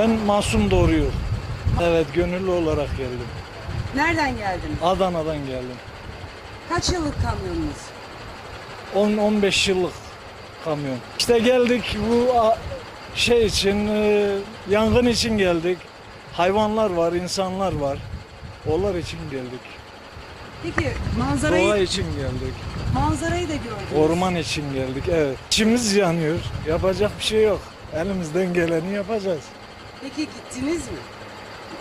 Ben Masum Doğruyor. Evet gönüllü olarak geldim. Nereden geldiniz? Adana'dan geldim. Kaç yıllık kamyonunuz? 10-15 yıllık kamyon. İşte geldik bu şey için, e, yangın için geldik. Hayvanlar var, insanlar var. Onlar için geldik. Peki Doğa manzarayı için geldik. manzarayı da gördünüz. Orman için geldik. Evet. İçimiz yanıyor. Yapacak bir şey yok. Elimizden geleni yapacağız. Peki gittiniz mi?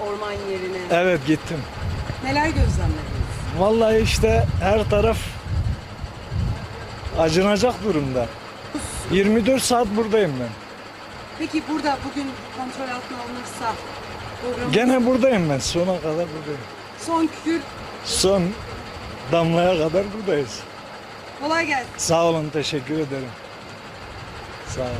Orman yerine. Evet gittim. Neler gözlemlediniz? Vallahi işte her taraf acınacak durumda. 24 saat buradayım ben. Peki burada bugün kontrol altına alınırsa programı Gene buradayım ben. Sona kadar buradayım. son kür Son damlaya kadar buradayız. kolay gelsin. Sağ olun, teşekkür ederim. Sağ olun.